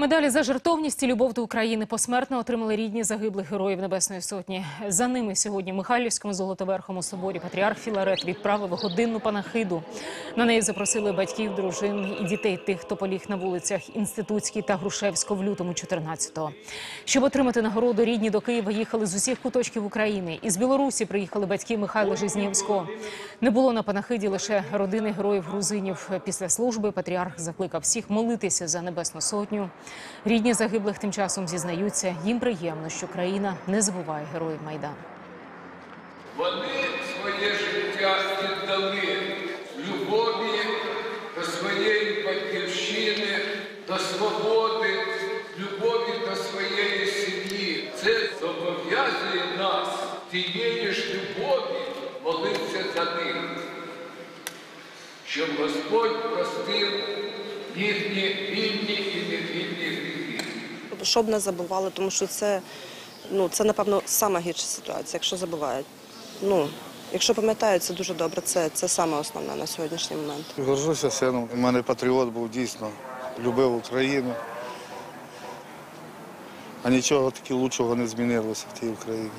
Медалі за жертовність і любов до України посмертно отримали рідні загиблих героїв Небесної Сотні. За ними сьогодні Михайлівському Золотоверхому соборі патріарх Філарет відправив годинну панахиду. На неї запросили батьків, дружин і дітей тих, хто поліг на вулицях Інститутській та Грушевського в лютому 14-го. Щоб отримати нагороду, рідні до Києва їхали з усіх куточків України. Із Білорусі приїхали батьки Михайла Жизнєвського. Не було на панахиді лише родини героїв грузинів. Після служби патріарх закликав всіх молитися за Небесну Сотню. Рідні загиблих тим часом зізнаються, їм приємно, що країна не забуває героїв Майдану. Вони своє життя віддали любові до своєї батьківщини, до свободи, любові до своєї сім'ї. Це зобов'язує нас тієї ж любові молитися за них, щоб Господь простив їхні вільні. Щоб не забували, тому що це, ну, це напевно, сама гірша ситуація, якщо забувають. Ну, якщо пам'ятають, це дуже добре. Це, це саме основне на сьогоднішній момент. Горжуся сином. У мене патріот був дійсно, любив Україну. А нічого таки лучшого не змінилося в тій Україні.